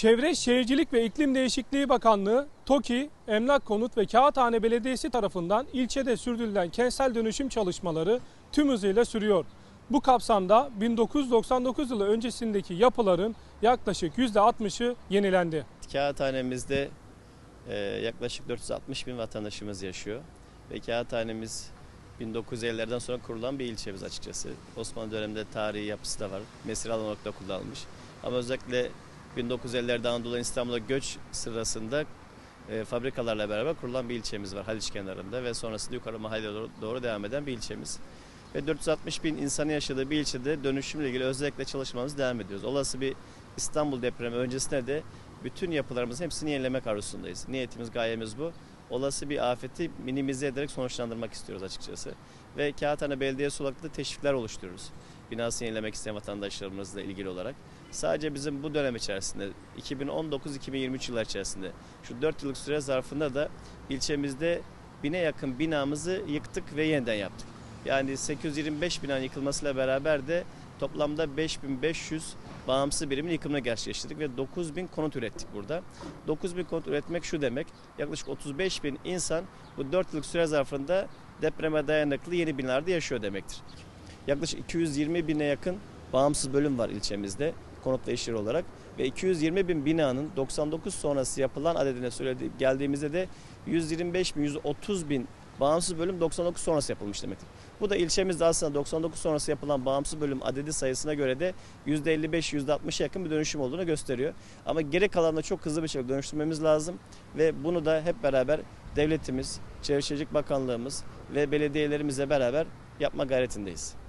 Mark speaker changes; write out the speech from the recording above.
Speaker 1: Çevre Şehircilik ve İklim Değişikliği Bakanlığı, TOKİ, Emlak Konut ve Kağıthane Belediyesi tarafından ilçede sürdürülen kentsel dönüşüm çalışmaları tüm hızıyla sürüyor. Bu kapsamda 1999 yılı öncesindeki yapıların yaklaşık %60'ı yenilendi.
Speaker 2: Kağıthanemizde e, yaklaşık 460 bin vatandaşımız yaşıyor. Ve kağıthanemiz 1950'lerden sonra kurulan bir ilçemiz açıkçası. Osmanlı döneminde tarihi yapısı da var. Mesire alan kullanılmış. Ama özellikle 1950'lerde Anadolu'dan İstanbul'a göç sırasında e, fabrikalarla beraber kurulan bir ilçemiz var Haliç kenarında ve sonrasında yukarı mahalleye doğru, doğru devam eden bir ilçemiz. Ve 460 bin insanın yaşadığı bir ilçede dönüşümle ilgili özellikle çalışmamız devam ediyoruz. Olası bir İstanbul depremi öncesinde de bütün yapılarımızın hepsini yenilemek arzusundayız. Niyetimiz, gayemiz bu. Olası bir afeti minimize ederek sonuçlandırmak istiyoruz açıkçası. Ve Kağıthane Belediyesi olarak teşvikler oluşturuyoruz. Binasını yenilemek isteyen vatandaşlarımızla ilgili olarak. Sadece bizim bu dönem içerisinde 2019-2023 yıllar içerisinde şu 4 yıllık süre zarfında da ilçemizde bine yakın binamızı yıktık ve yeniden yaptık. Yani 825 binanın yıkılmasıyla beraber de toplamda 5500 bağımsız birimin yıkımını gerçekleştirdik ve 9000 konut ürettik burada. 9000 konut üretmek şu demek yaklaşık 35 bin insan bu 4 yıllık süre zarfında depreme dayanıklı yeni binalarda yaşıyor demektir. Yaklaşık 220 bine yakın bağımsız bölüm var ilçemizde konutla işleri olarak ve 220 bin binanın 99 sonrası yapılan adedine söyledi geldiğimizde de 125 bin 130 bin bağımsız bölüm 99 sonrası yapılmış demektir. Bu da ilçemizde aslında 99 sonrası yapılan bağımsız bölüm adedi sayısına göre de %55-%60'a yakın bir dönüşüm olduğunu gösteriyor. Ama geri kalanını çok hızlı bir şekilde dönüştürmemiz lazım ve bunu da hep beraber devletimiz, Çevre Şehircilik Bakanlığımız ve belediyelerimizle beraber yapma gayretindeyiz.